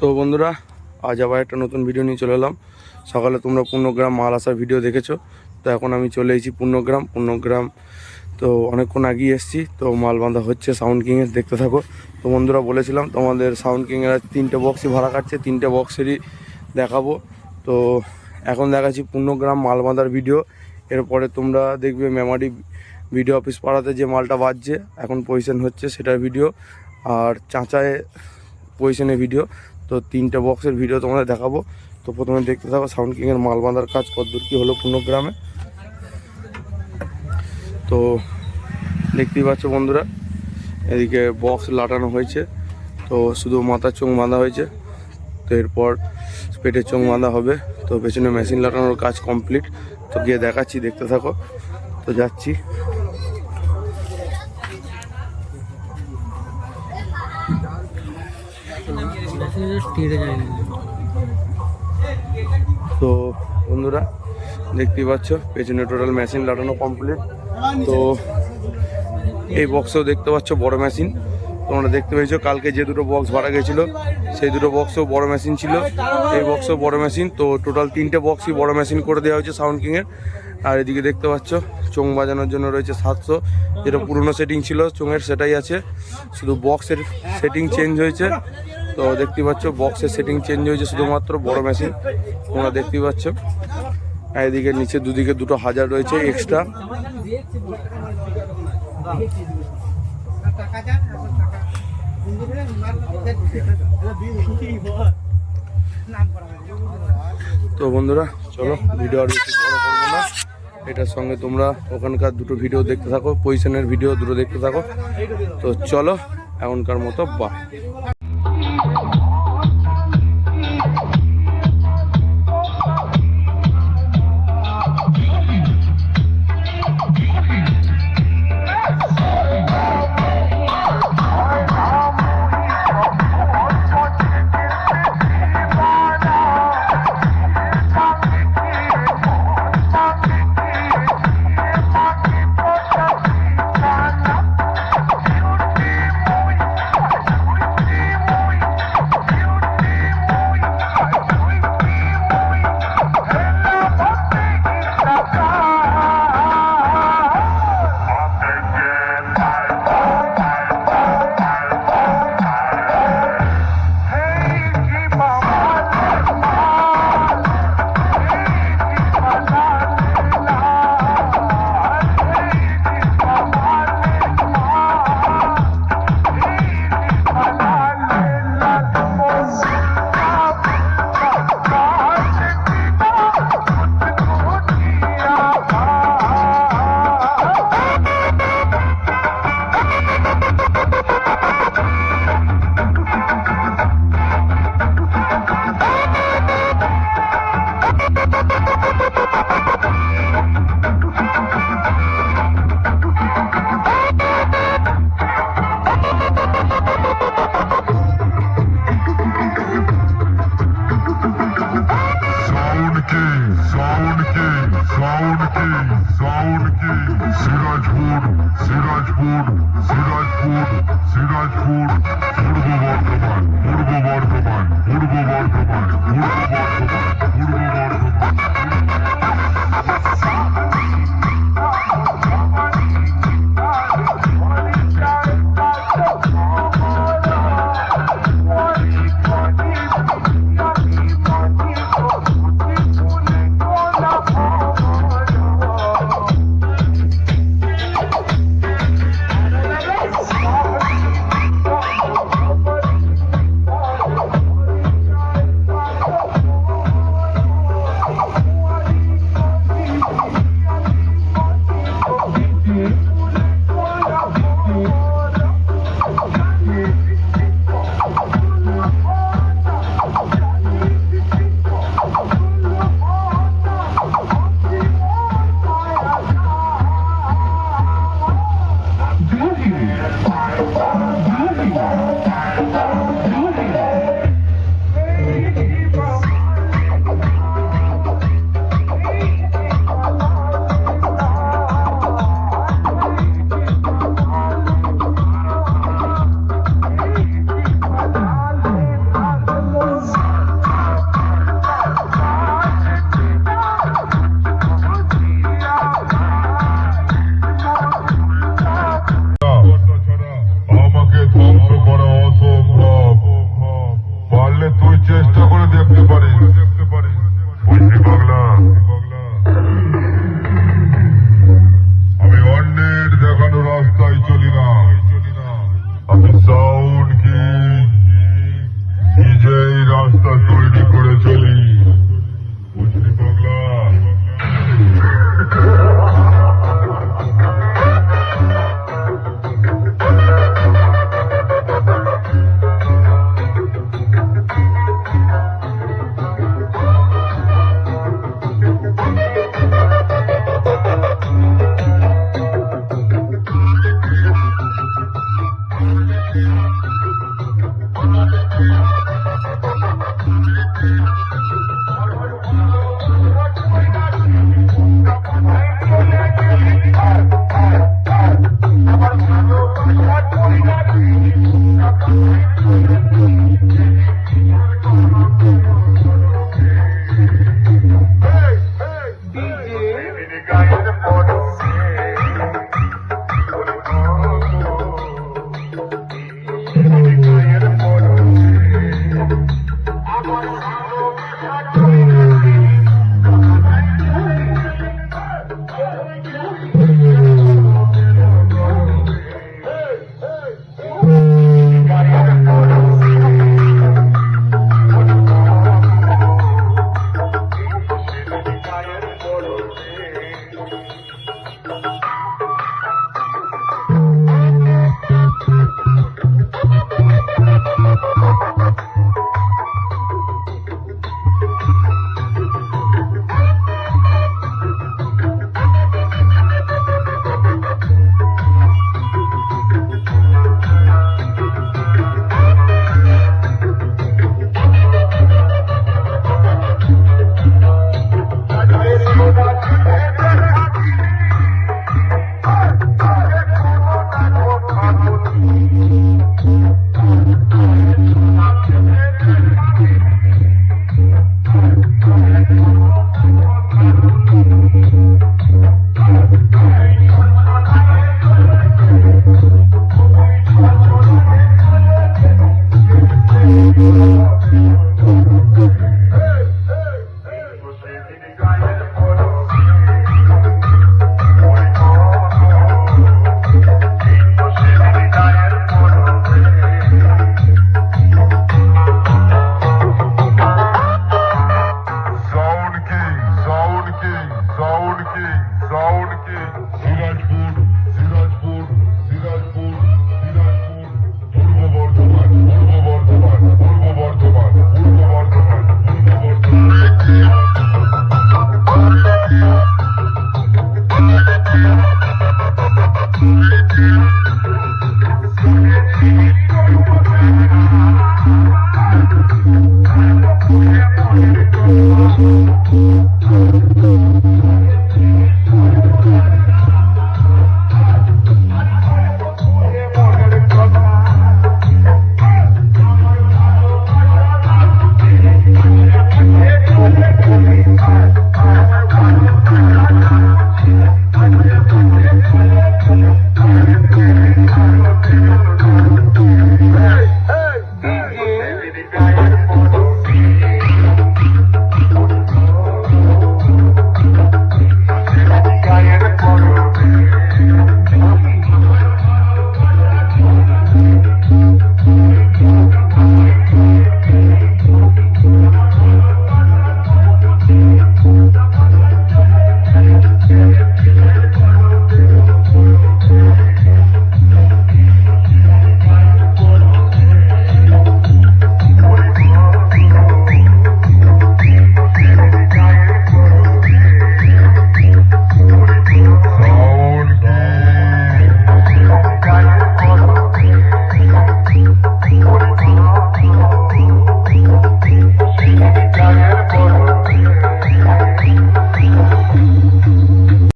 তো বন্ধুরা, আজ আবার একটা নতুন ভিডিও নিয়ে চলে এলাম। সকালে তোমরা পূর্ণগ্রাম মাল আসার ভিডিও দেখেছ। তো এখন আমি চলে এসেছি পূর্ণগ্রাম। পূর্ণগ্রাম তো অনেকক্ষণ আগিয়ে এসেছি। তো মাল বাঁধা হচ্ছে সাউন্ড কিংয়ের দেখতে থাকো। তো বন্ধুরা, বলেছিলাম তোমাদের সাউন্ড কিংয়ের তিনটে বক্সই ভাড়া কাটছে। তিনটে বক্সেরই দেখাবো। তো এখন দেখাচ্ছি পূর্ণগ্রাম মাল বাঁধার ভিডিও এরপরে তোমরা দেখবে মেমারি ভিডিও অফিস পাড়াতে যে মালটা বাজছে, এখন পজিশন হচ্ছে সেটার ভিডিও আর চাঁচায় পজিশনের ভিডিও তো তিনটে বক্সের ভিডিও তোমাদের দেখাবো। তো প্রথমে দেখতে থাকো সাউন্ড কিংয়ের মাল বাঁধার কাজ কতদূর কী হলো পূর্ণগ্রামে তো দেখতেই পাচ্ছ বন্ধুরা, এদিকে বক্স লাটানো হয়েছে। তো শুধু মাথার চোখ বাঁধা হয়েছে, তো এরপর পেটের চোখ বাঁধা হবে। তো পেছনে মেশিন লাটানোর কাজ কমপ্লিট তো গিয়ে দেখাচ্ছি, দেখতে থাকো। তো যাচ্ছি। তো বন্ধুরা, দেখতেই পাচ্ছ, পেছনে টোটাল মেশিন লাগানো কমপ্লিট তো এই বক্সও দেখতে পাচ্ছ, বড় মেশিন তোমরা দেখতে পেয়েছ, কালকে যে দুটো বক্স ভাড়া গেছিল, সেই দুটো বক্সও বড় মেশিন ছিল। এই বক্সও বড় মেশিন তো টোটাল তিনটে বক্সই বড় মেশিন করে দেওয়া হয়েছে সাউন্ড কিংয়ের আর এদিকে দেখতে পাচ্ছ চোং বাজানোর জন্য রয়েছে সাতশো। যেটা পুরনো সেটিং ছিল, চোঙের সেটাই আছে। শুধু বক্সের সেটিং চেঞ্জ হয়েছে। তো দেখতে পাচ্ছ বক্সের সেটিং চেঞ্জ হয়েছে শুধুমাত্র, বড় মেশিন তোমরা দেখতে পাচ্ছ। এদিকে নিচে দুদিকে দুটো হাজার রয়েছে এক্সট্রা তো বন্ধুরা, চলো ভিডিও আর বেশি বড় করব না। এটার সঙ্গে তোমরা ওখানকার দুটো ভিডিও দেখতে থাকো পজিশনের ভিডিও দুটো দেখতে থাকো। তো চলো, এখনকার মতো বা